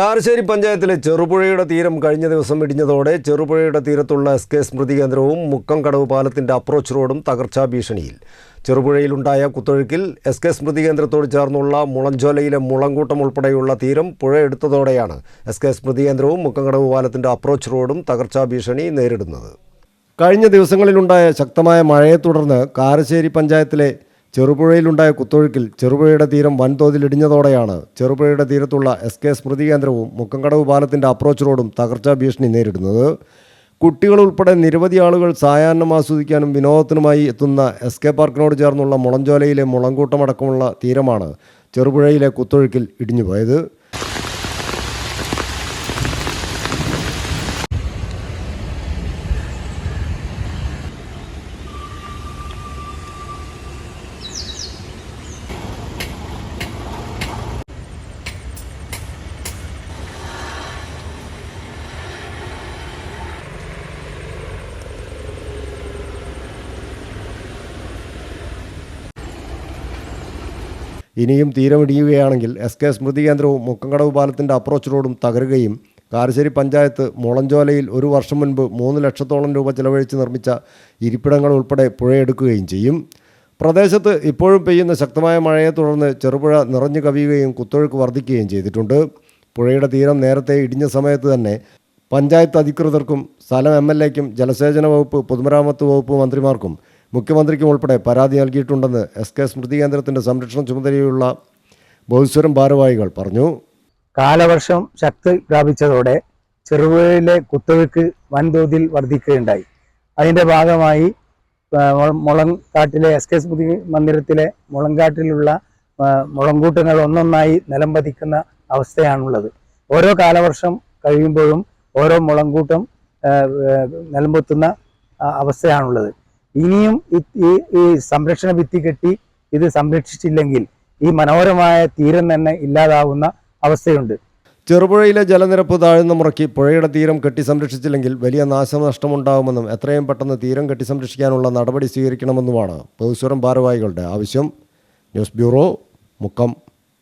കാരശ്ശേരി പഞ്ചായത്തിലെ ചെറുപുഴയുടെ തീരം കഴിഞ്ഞ ദിവസം ഇടിഞ്ഞതോടെ ചെറുപുഴയുടെ തീരത്തുള്ള എസ് കെ സ്മൃതി കേന്ദ്രവും മുക്കം കടവ് പാലത്തിന്റെ അപ്രോച്ച് റോഡും തകർച്ചാ ഭീഷണിയിൽ. ചെറുപുഴയിലുണ്ടായ കുത്തൊഴുക്കിൽ എസ് കെ സ്മൃതി കേന്ദ്രത്തോട് ചേർന്നുള്ള മുളഞ്ചോലയിലെ മുളങ്കൂട്ടം ഉൾപ്പെടെയുള്ള തീരം പുഴ എടുത്തതോടെയാണ് എസ് കെ സ്മൃതി കേന്ദ്രവും മുക്കം കടവ് പാലത്തിന്റെ അപ്രോച്ച് റോഡും തകർച്ചാ ഭീഷണി നേരിടുന്നത്. കഴിഞ്ഞ ദിവസങ്ങളിലുണ്ടായ ശക്തമായ മഴയെ തുടർന്ന് കാരശ്ശേരി പഞ്ചായത്തിലെ ചെറുപുഴയിലുണ്ടായ കുത്തൊഴുക്കിൽ ചെറുപുഴയുടെ തീരം വൻതോതിൽ ഇടിഞ്ഞതോടെയാണ് ചെറുപുഴയുടെ തീരത്തുള്ള എസ് കെ സ്മൃതി കേന്ദ്രവും മുക്കംകടവ് പാലത്തിന്റെ അപ്രോച്ച് റോഡും തകർച്ചാ ഭീഷണി നേരിടുന്നത്. കുട്ടികൾ ഉൾപ്പെടെ നിരവധി ആളുകൾ സായാഹ്നം ആസ്വദിക്കാനും വിനോദത്തിനുമായി എത്തുന്ന എസ് കെ പാർക്കിനോട് ചേർന്നുള്ള മുളഞ്ചോലയിലെ മുളങ്കൂട്ടമടക്കമുള്ള തീരമാണ് ചെറുപുഴയിലെ കുത്തൊഴുക്കിൽ ഇടിഞ്ഞുപോയത്. ഇനിയും തീരമിടിയുകയാണെങ്കിൽ എസ് കെ സ്മൃതി കേന്ദ്രവും മുക്കങ്കടവ് പാലത്തിന്റെ അപ്രോച്ച് റോഡും തകരുകയും കാരശ്ശേരി പഞ്ചായത്ത് മുളഞ്ചോലയിൽ ഒരു വർഷം മുൻപ് മൂന്ന് ലക്ഷത്തോളം രൂപ ചിലവഴിച്ച് നിർമ്മിച്ച ഇരിപ്പിടങ്ങൾ ഉൾപ്പെടെ പുഴയെടുക്കുകയും ചെയ്യും. പ്രദേശത്ത് ഇപ്പോഴും പെയ്യുന്ന ശക്തമായ മഴയെ തുടർന്ന് ചെറുപുഴ നിറഞ്ഞു കവിയുകയും കുത്തൊഴുക്ക് വർദ്ധിക്കുകയും ചെയ്തിട്ടുണ്ട്. പുഴയുടെ തീരം നേരത്തെ ഇടിഞ്ഞ സമയത്ത് തന്നെ പഞ്ചായത്ത് അധികൃതർക്കും സ്ഥലം എം എൽ എക്കും ജലസേചന വകുപ്പ് പൊതുമരാമത്ത് വകുപ്പ് മന്ത്രിമാർക്കും മുഖ്യമന്ത്രിക്കും ഉൾപ്പെടെ പരാതി നൽകിയിട്ടുണ്ടെന്ന് എസ് കെ സ്മൃതി കേന്ദ്രത്തിന്റെ സംരക്ഷണ ചുമതലയുള്ള ബഹുസ്വരം ഭാരവാഹികൾ പറഞ്ഞു. കാലവർഷം ശക്തി പ്രാപിച്ചതോടെ ചെറുപുഴയിലെ കുത്തൊഴുക്ക് വൻതോതിൽ വർദ്ധിക്കുകയുണ്ടായി. അതിന്റെ ഭാഗമായി മുളങ്കാട്ടിലെ എസ് കെ സ്മൃതി മന്ദിരത്തിലെ മുളങ്കാട്ടിലുള്ള മുളങ്കൂട്ടങ്ങൾ ഒന്നൊന്നായി നിലം പതിക്കുന്ന അവസ്ഥയാണുള്ളത്. ഓരോ കാലവർഷം കഴിയുമ്പോഴും ഓരോ മുളങ്കൂട്ടം നിലംപൊത്തുന്ന അവസ്ഥയാണുള്ളത്. ഇനിയും ഈ- സംരക്ഷണ ഭിത്തി കെട്ടി ഇത് സംരക്ഷിച്ചില്ലെങ്കിൽ ഈ മനോഹരമായ തീരം തന്നെ ഇല്ലാതാവുന്ന അവസ്ഥയുണ്ട്. ചെറുപുഴയിലെ ജലനിരപ്പ് താഴ്ന്ന മുറക്കി പുഴയുടെ തീരം കെട്ടി സംരക്ഷിച്ചില്ലെങ്കിൽ വലിയ നാശനഷ്ടമുണ്ടാകുമെന്നും എത്രയും പെട്ടെന്ന് തീരം കെട്ടി സംരക്ഷിക്കാനുള്ള നടപടി സ്വീകരിക്കണമെന്നുമാണ് പൊതുസ്വരം ഭാരവാഹികളുടെ ആവശ്യം. News bureau Mukkam.